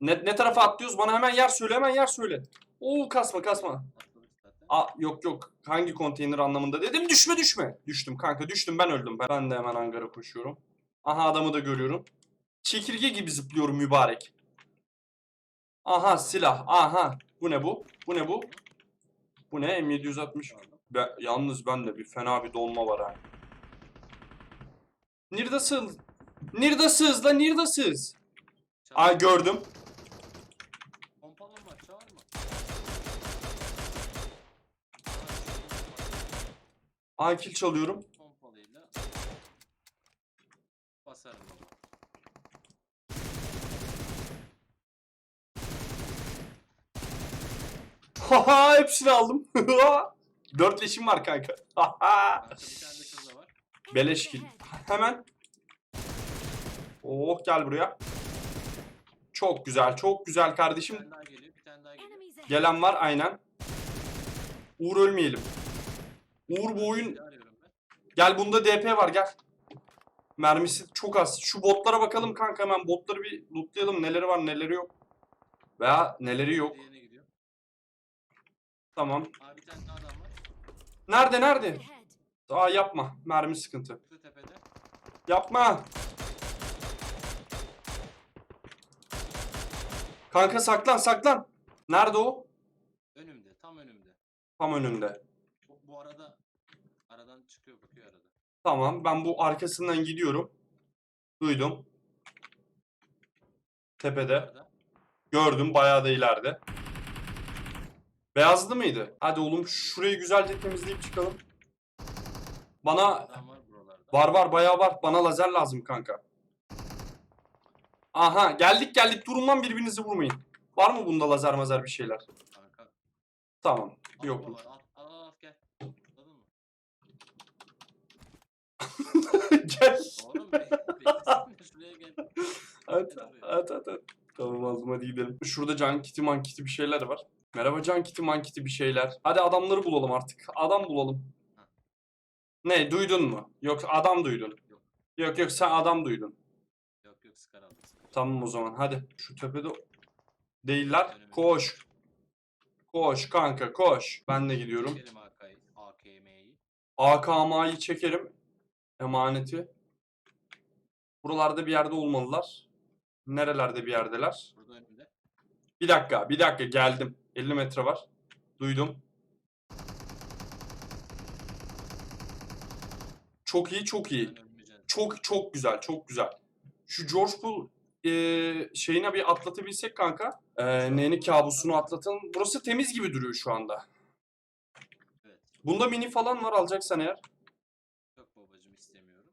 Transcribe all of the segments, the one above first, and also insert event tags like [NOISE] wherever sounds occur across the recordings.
Ne, ne tarafa atlıyoruz? Bana hemen yer söyle hemen yer söyle. Oo kasma kasma. Aa yok yok. Hangi konteyner anlamında dedim. Düşme düşme. Düştüm kanka düştüm ben öldüm. Ben, ben de hemen hangara koşuyorum. Aha adamı da görüyorum. Çekirge gibi zıplıyorum mübarek. Aha silah. Aha. Bu ne bu? Bu ne bu? Bu ne? M760. Be, yalnız bende bir fena bir dolma var ha. Neredesiniz lan neredesiniz? Çağır. Ay gördüm. Pompalı mı var? Çağır mı? Ay kill çalıyorum. Pompalıyla basarım baba. Haha hepsini aldım. [LAUGHS] Dört leşim var kanka. Haha. [LAUGHS] Beleş kill. Hemen. Oh gel buraya. Çok güzel, çok güzel kardeşim. geliyor. Gelen var aynen. Uğur ölmeyelim. Uğur bu oyun... Gel bunda DP var gel. Mermisi çok az. Şu botlara bakalım kanka hemen. Botları bir lootlayalım. Neleri var neleri yok. Veya neleri yok. Tamam. Aa bir tane daha adam var. Nerede nerede? Aa yapma. Mermi sıkıntı. Şu tepede. Yapma. Kanka saklan saklan. Nerede o? Önümde. Tam önümde. Tam önünde. Bu, bu arada aradan çıkıyor bakıyor arada. Tamam ben bu arkasından gidiyorum. Duydum. Tepede. Gördüm bayağı da ileride. Beyazlı mıydı? Hadi oğlum şurayı güzelce temizleyip çıkalım. Bana var var bayağı var. Bana lazer lazım kanka. Aha geldik geldik durumdan birbirinizi vurmayın. Var mı bunda lazer mazer bir şeyler? Kanka. Tamam. Yok al al, gel. Atladın mı? Gel. Oğlum be. Şuraya gel. At, at, at, at. Tamam aldım hadi gidelim. Şurada can kiti man kiti bir şeyler var. Merhaba can kiti man kiti bir şeyler. Hadi adamları bulalım artık. Adam bulalım. Ne duydun mu? Yok adam duydun. Yok. Yok yok sen adam duydun. Yok yok skar aldım. Tamam o zaman hadi. Şu tepede değiller. Koş. Koş kanka koş. Ben de gidiyorum. Çekelim AK'yi. AKM'yi. AKM'yi çekerim. Emaneti. Buralarda bir yerde olmalılar. Nerelerde bir yerdeler? Burada önümde. Bir dakika, bir dakika geldim. 50 metre var. Duydum. Çok iyi, çok iyi. Çok çok güzel, çok güzel. Şu George Bull eee şeyine bir atlatabilsek kanka. Eee neyini kabusunu atlatalım. Burası temiz gibi duruyor şu anda. Bunda mini falan var alacaksan eğer.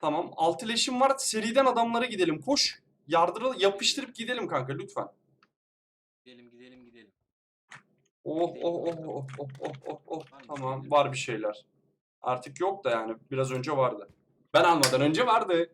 Tamam. Altı leşim var. Seriden adamlara gidelim. Koş. Yardıra yapıştırıp gidelim kanka lütfen. Gidelim gidelim gidelim. Oh oh oh oh oh oh oh oh. Tamam var bir şeyler. Artık yok da yani biraz önce vardı. Ben almadan önce vardı.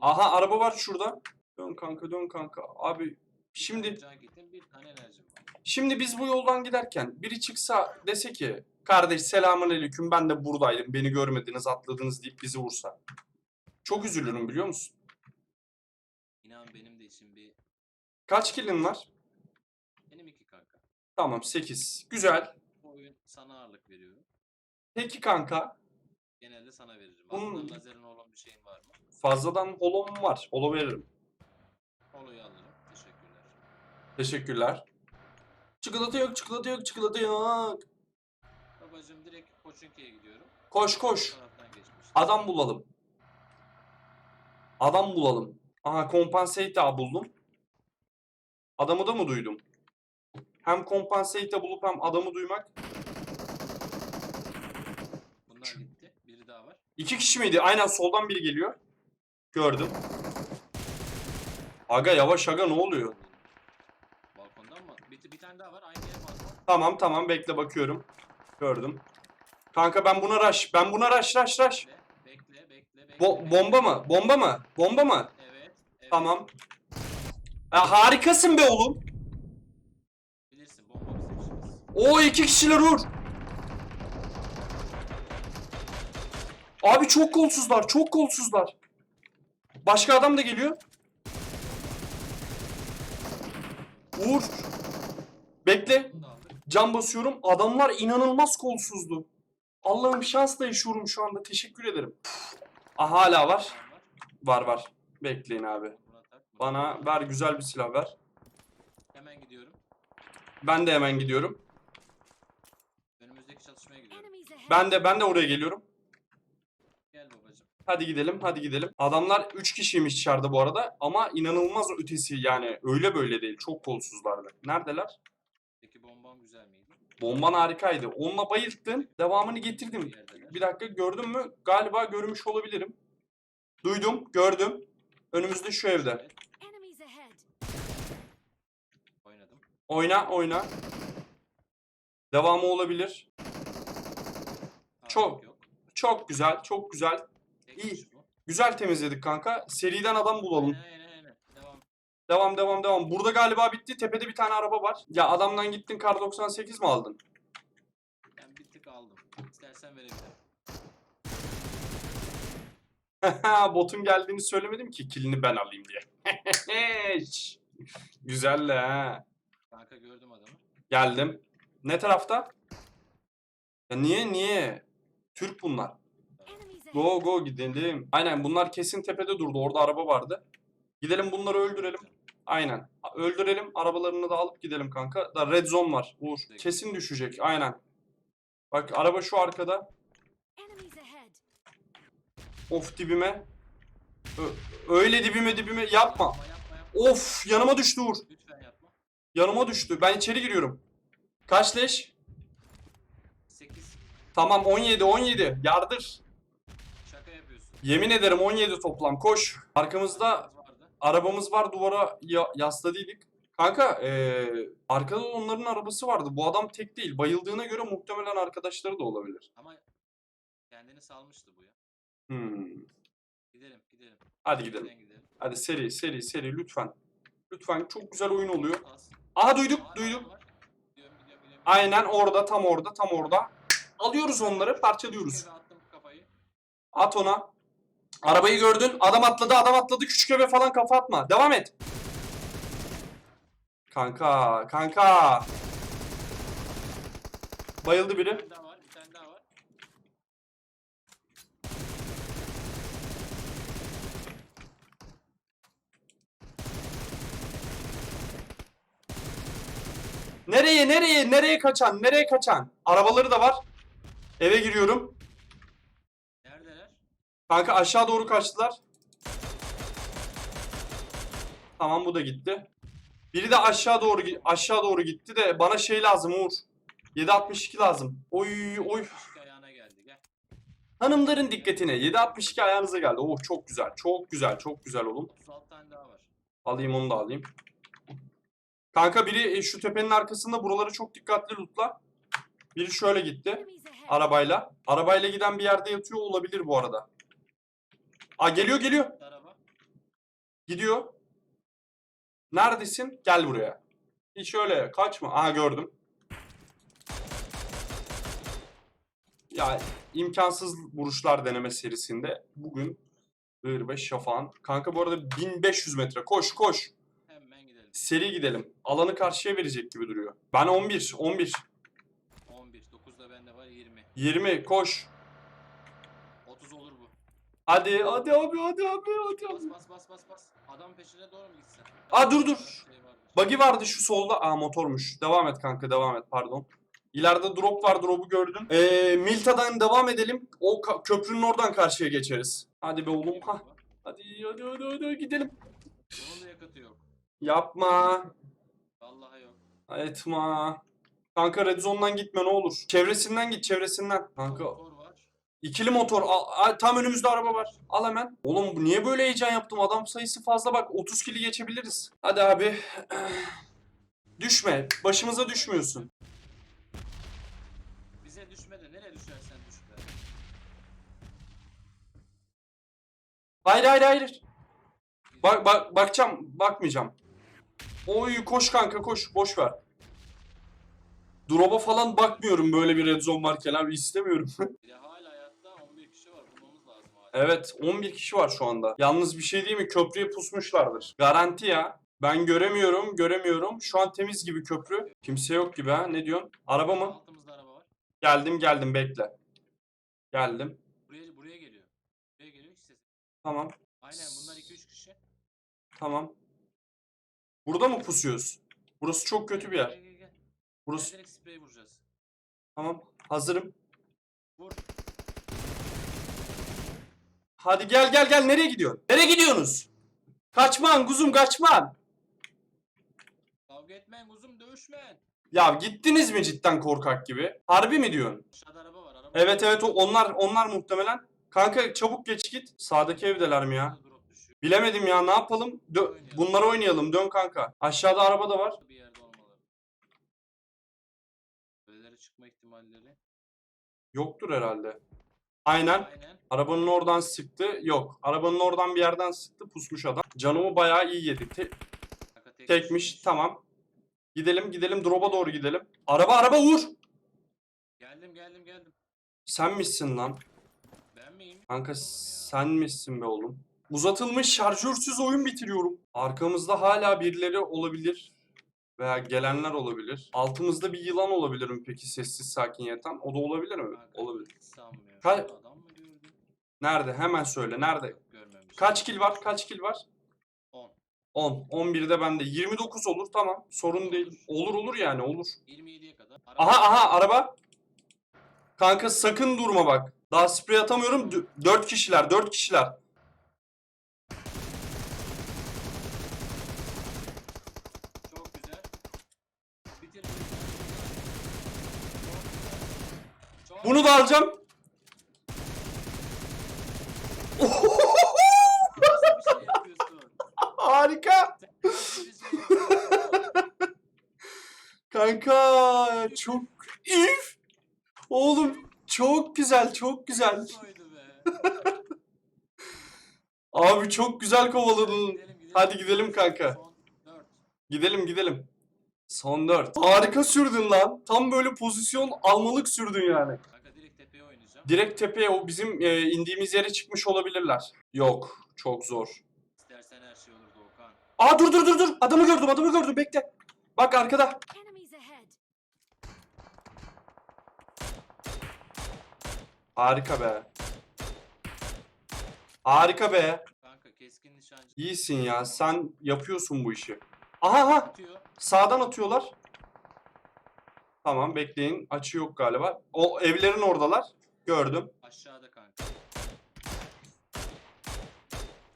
Aha araba var şurada. Dön kanka dön kanka. Abi şimdi tane can gittim bir tane enerjim var. şimdi biz bu yoldan giderken biri çıksa dese ki kardeş selamun aleyküm ben de buradaydım beni görmediniz atladınız deyip bizi vursa. Çok üzülürüm biliyor musun? İnan benim de için bir Kaç kilin var? benim iki kanka. Tamam 8. Güzel. Bu oyun sana ağırlık veriyorum. Peki kanka Genelde sana veririm. Bunun- lazerin olan bir şeyin var mı? fazladan holom var. Holo veririm. Teşekkürler. Çikolata yok, çikolata yok, çikolata yok. Babacım direkt Koçunki'ye gidiyorum. Koş koş. taraftan geçmiş. Adam bulalım. Adam bulalım. Aha compensate buldum. Adamı da mı duydum? Hem compensate bulup hem adamı duymak. Bunlar gitti. Biri daha var. İki kişi miydi? Aynen soldan biri geliyor. Gördüm. Aga yavaş aga ne oluyor? Balkondan mı? Bir, bir tane daha var. Aynı yer balkon. Tamam tamam bekle bakıyorum. Gördüm. Kanka ben buna rush. Ben buna rush rush rush. Bekle. Bekle. Bekle. bekle, Bo- bekle. bomba mı? Bomba mı? Bomba mı? Evet. evet. Tamam. Ya harikasın be oğlum. Bilirsin. Bomba bizim işimiz. O iki kişiler Uğur. Abi çok kolsuzlar, çok kolsuzlar. Başka adam da geliyor. Uğur. Bekle. Can basıyorum. Adamlar inanılmaz kolsuzdu. Allah'ım şansla yaşıyorum şu anda. Teşekkür ederim. Ah hala var. Var var. Bekleyin abi. Bana ver güzel bir silah ver. Hemen gidiyorum. Ben de hemen gidiyorum. Önümüzdeki çalışmaya gidiyorum. Ben de ben de oraya geliyorum. Gel babacım. Hadi gidelim, hadi gidelim. Adamlar 3 kişiymiş içeride bu arada ama inanılmaz ötesi yani öyle böyle değil. Çok kolsuzlardı. Neredeler? Peki bombam güzel miydi? Bomban harikaydı. Onunla bayılttın. Devamını getirdim. Bir dakika gördün mü? Galiba görmüş olabilirim. Duydum, gördüm. Önümüzde şu evde. Oynadım. Oyna, oyna. Devamı olabilir. Çok. Yok. Çok güzel, çok güzel. İyi. Güzel temizledik kanka. Seriden adam bulalım. Aynen. Devam, devam, devam. Burada galiba bitti. Tepede bir tane araba var. Ya adamdan gittin kar 98 mi aldın? Ben bir tık aldım. İstersen verebilirim. [LAUGHS] Botun geldiğini söylemedim ki kilini ben alayım diye. [LAUGHS] Güzel ha. Kanka gördüm adamı. Geldim. Ne tarafta? Ya niye niye? Türk bunlar. Go go gidelim. Aynen bunlar kesin tepede durdu. Orada araba vardı. Gidelim bunları öldürelim. Aynen. Öldürelim. Arabalarını da alıp gidelim kanka. Da red zone var. Uğur. Kesin düşecek. Aynen. Bak araba şu arkada. Of dibime. Ö- öyle dibime dibime yapma. Yapma yapma yapma. Of yanıma düştü Uğur. Lütfen yapma. Yanıma düştü. Ben içeri giriyorum. Kaç leş? 8. Tamam 17 17. Yardır. Şaka yapıyorsun. Yemin ederim 17 toplam. Koş. Arkamızda Arabamız var duvara ya yasladıydık. Kanka eee arkada onların arabası vardı. Bu adam tek değil. Bayıldığına göre muhtemelen arkadaşları da olabilir. Ama kendini salmıştı bu ya. Hmm. Gidelim gidelim. Hadi gidelim. Nereden gidelim? Hadi seri seri seri lütfen. Lütfen çok güzel oyun oluyor. Aha duyduk Var, duyduk. var, var. Gidiyorum, gidiyorum, gidiyorum. Aynen orada tam orada tam orada. Alıyoruz onları parçalıyoruz. Bir kere attım kafayı. At ona. Arabayı gördün. Adam atladı adam atladı. Küçük eve falan kafa atma. Devam et. Kanka kanka. Bayıldı Bir biri. Nereye nereye nereye kaçan nereye kaçan? Arabaları da var. Eve giriyorum. Kanka aşağı doğru kaçtılar. Tamam bu da gitti. Biri de aşağı doğru aşağı doğru gitti de bana şey lazım Uğur. 762 lazım. Oy oy. Küçük ayağına geldi. Gel. Hanımların dikkatine 762 ayağınıza geldi. Oh çok güzel. Çok güzel. Çok güzel oğlum. 36 tane daha var. Alayım onu da alayım. Kanka biri e, şu tepenin arkasında buraları çok dikkatli lootla. Biri şöyle gitti. Arabayla. Arabayla giden bir yerde yatıyor olabilir bu arada. Aa geliyor geliyor. Araba. Gidiyor. Neredesin? Gel buraya. Hiç öyle kaçma. Aha gördüm. Ya imkansız vuruşlar deneme serisinde bugün Iğır ve Şafak'ın. Kanka bu arada 1500 metre. Koş koş. Hemen gidelim. Seri gidelim. Alanı karşıya verecek gibi duruyor. Ben 11. 11. 11. 9 da bende var. 20. 20. Koş. 30 olur bu. Hadi hadi abi hadi abi hadi abi. Bas bas bas bas bas. Adam peşine doğru mu gitsin? Aa, dur, dur. Şey. Buggy vardı şu solda. Aa motormuş. Devam et kanka devam et pardon. İleride drop var drop'u gördüm. Ee, Milta'dan devam edelim. O köprünün oradan karşıya geçeriz. Hadi be oğlum. Ha. Hadi hadi hadi hadi gidelim. Bunun da yakıtı yok. Yapma. Vallahi yok. Etme. Kanka red zone'dan gitme ne olur. Çevresinden git çevresinden. Kanka var. İkili motor. Al- al- tam önümüzde araba var. Al hemen. Oğlum niye böyle heyecan yaptım? Adam sayısı fazla bak. 30 kili geçebiliriz. Hadi abi. [CLEARS THROAT] Düşme. Başımıza düşmüyorsun. Bize düşme de nereye düşersen düş be. Hayır hayır hayır. Bak bak bakacağım, bakmayacağım. Oy koş kanka koş, boş ver. Drop'a falan bakmıyorum böyle bir red zone varken abi istemiyorum. [LAUGHS] Evet 11 kişi var şu anda. Yalnız bir şey değil mi? Köprüye pusmuşlardır. Garanti ya. Ben göremiyorum, göremiyorum. Şu an temiz gibi köprü. Kimse yok gibi ha. Ne diyorsun? Araba mı? Altımızda araba var. Geldim, geldim. Bekle. Geldim. Buraya buraya geliyor. Buraya geliyor hiç ses. Tamam, Aynen bunlar 2-3 kişi. tamam. Burada mı pusuyoruz? Burası çok kötü bir Gel yer. gel gel. Burası Gel direkt sprey vuracağız. tamam. Hazırım. Vur. Hadi gel gel gel. Nereye gidiyorsun? Nereye gidiyorsunuz? Kaçman kuzum kaçman. Kavga etmeyin kuzum dövüşmeyin. Ya gittiniz mi cidden korkak gibi? Harbi mi diyorsun? Aşağıda araba var araba. Evet evet o- onlar onlar muhtemelen. Kanka çabuk geç git. Sağdaki evdeler mi ya? Drop düşüyor. Bilemedim ya ne yapalım? Dö- Oynayalım. bunları oynayalım. Dön kanka. Aşağıda araba da var. Bir yerde olmalı. Böyleleri çıkma ihtimalleri. Yoktur herhalde. Aynen. Aynen. Arabanın oradan sıktı. Yok. Arabanın oradan bir yerden sıktı. Pusmuş adam. Canımı bayağı iyi yedi. Te- tek tekmiş. Tamam. Gidelim gidelim. Drop'a doğru gidelim. Araba araba vur. Geldim geldim geldim. Sen misin lan? Ben miyim? Kanka sen misin be oğlum? Uzatılmış şarjörsüz oyun bitiriyorum. Arkamızda hala birileri olabilir. Veya gelenler olabilir. Altımızda bir yılan olabilir mi peki sessiz sakin yatan? O da olabilir mi? Kanka, Olabilir. Sanmıyorum. Kay- Adam mı gördün? Nerede? Hemen söyle. Nerede? Görmemiş. Kaç kill var? Kaç kill var? 10. 10. 11'de bende. 29 olur tamam. Sorun değil. Olur olur yani olur. 27'ye kadar. Araba- Aha aha araba. Kanka sakın durma bak. Daha sprey atamıyorum. 4 kişiler. 4 kişiler. Çok güzel. Bitir. Çok Bunu da alacağım. Harika. Kanka çok if. Oğlum çok güzel çok güzel. Abi çok güzel kovaladın. Hadi gidelim kanka. Son 4. Gidelim gidelim. Son 4. Harika sürdün lan. Tam böyle pozisyon almalık sürdün yani. Kanka direkt tepeye o bizim e, indiğimiz yere çıkmış olabilirler. Yok. Çok zor. İstersen her şey olur Doğukan. Aa dur dur dur dur. Adamı gördüm adamı gördüm bekle. Bak arkada. Harika be. Harika be. Kanka keskin nişancı. İyisin ya. Sen yapıyorsun bu işi. Aha aha. Atıyor. Sağdan atıyorlar. Tamam bekleyin. Açı yok galiba. O evlerin oradalar. Gördüm. Aşağıda kanka.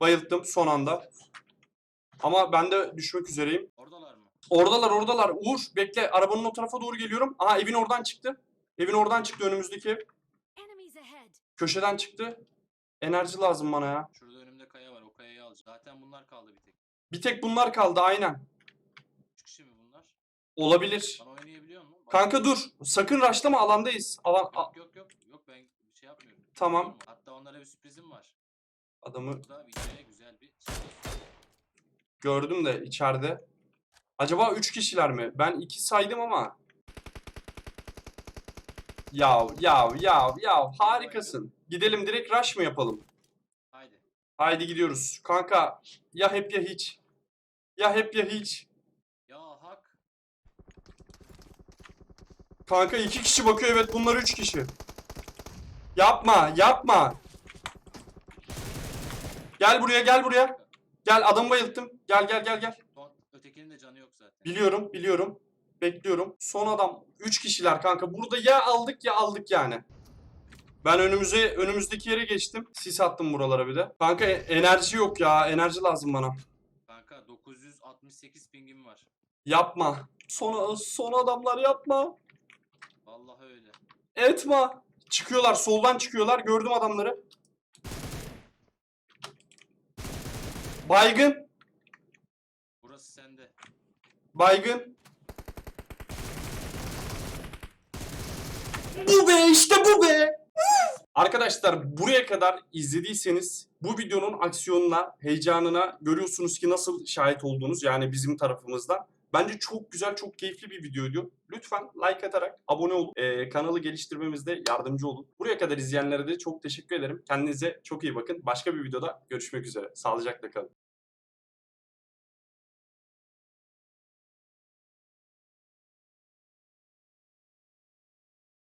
Bayılttım son anda. Ama ben de düşmek üzereyim. Oradalar mı? Oradalar oradalar. Uğur bekle. Arabanın o tarafa doğru geliyorum. Aha evin oradan çıktı. Evin oradan çıktı önümüzdeki ev. Köşeden çıktı. Enerji lazım bana ya. Şurada önümde kaya var. O kayayı alacağım. Zaten bunlar kaldı bir tek. Bir tek bunlar kaldı aynen. 3 kişi mi bunlar? Olabilir. Bana oynayabiliyor musun? Bak- Kanka dur. Sakın raşlama alandayız. Alan Yok yok yok. Yok ben bir şey yapmıyorum. Tamam. Hatta onlara bir sürprizim var. adamı Bu da videoya güzel bir şey. gördüm de içeride. Acaba 3 kişiler mi? Ben 2 saydım ama. Yav yav yav yav harikasın. Gidelim direkt rush mı yapalım? Haydi. Haydi gidiyoruz. Kanka ya hep ya hiç. Ya hep ya hiç. Ya hak. Kanka iki kişi bakıyor evet bunlar üç kişi. Yapma yapma. Gel buraya gel buraya. Gel adamı bayılttım. Gel gel gel gel. Ötekinin de canı yok zaten. Biliyorum biliyorum. Bekliyorum. Son adam. Üç kişiler kanka. Burada ya aldık ya aldık yani. Ben önümüze önümüzdeki yere geçtim. Sis attım buralara bir de. Kanka enerji yok ya. Enerji lazım bana. Kanka 968 pingim var. Yapma. Son, son adamlar yapma. Vallahi öyle. Etme. Çıkıyorlar soldan çıkıyorlar. Gördüm adamları. Baygın. Burası sende. Baygın. Bu be işte bu be. Arkadaşlar buraya kadar izlediyseniz bu videonun aksiyonuna, heyecanına görüyorsunuz ki nasıl şahit olduğunuz yani bizim tarafımızdan. Bence çok güzel, çok keyifli bir videoydu. Lütfen like atarak abone olup e, kanalı geliştirmemizde yardımcı olun. Buraya kadar izleyenlere de çok teşekkür ederim. Kendinize çok iyi bakın. Başka bir videoda görüşmek üzere. Sağlıcakla kalın.